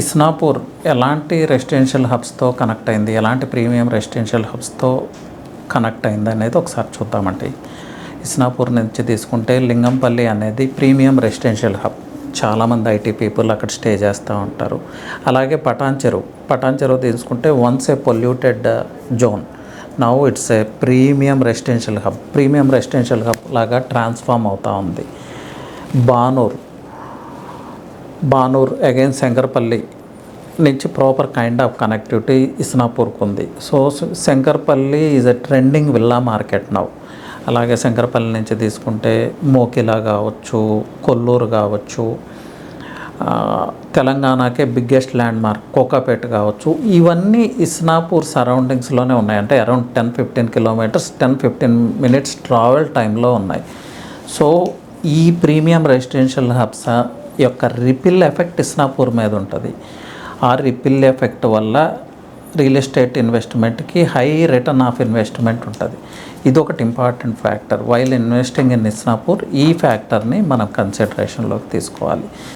ఇస్నాపూర్ ఎలాంటి residential హబ్స్తో connect అయింది? ఎలాంటి ప్రీమియం రెసిడెన్షియల్ హబ్స్తో కనెక్ట్ అయింది అనేది ఒకసారి చూద్దామండి. ఇస్నాపూర్ నుంచి తీసుకుంటే లింగంపల్లి అనేది ప్రీమియం రెసిడెన్షియల్ హబ్. చాలామంది ఐటీ పీపుల్ అక్కడ స్టే చేస్తూ ఉంటారు. అలాగే పటాన్ చెరువు పటాన్ చెరువు తీసుకుంటే once a polluted zone now it's a premium residential hub premium residential hub లాగా ట్రాన్స్ఫామ్ అవుతూ ఉంది. బానూర్. బానూర్ అగైన్ శంకర్పల్లి నుంచి ప్రాపర్ కైండ్ ఆఫ్ కనెక్టివిటీ ఇస్నాపూర్కి ఉంది. So Shankarpally is a trending villa market now అలాగే శంకరపల్లి నుంచి తీసుకుంటే మోకిలా కావచ్చు కొల్లూరు కావచ్చు తెలంగాణకే బిగ్గెస్ట్ ల్యాండ్ మార్క్ కోకాపేట కావచ్చు. ఇవన్నీ ఇస్నాపూర్ సరౌండింగ్స్లోనే ఉన్నాయి. అంటే around ten fifteen kilometres ten fifteen minutes travel టైంలో ఉన్నాయి. సో ఈ ప్రీమియం రెసిడెన్షియల్ హబ్స్ యొక్క రిపిల్ ఎఫెక్ట్ ఇస్నాపూర్ మీద ఉంటుంది. ఆ రిపిల్ ఎఫెక్ట్ వల్ల రియల్ ఎస్టేట్ ఇన్వెస్ట్మెంట్కి హై రిటర్న్ ఆఫ్ ఇన్వెస్ట్మెంట్ ఉంటుంది. ఇది ఒకటి important factor while investing in Isnapur ఈ ఫ్యాక్టర్ని మనం కన్సిడరేషన్లోకి తీసుకోవాలి.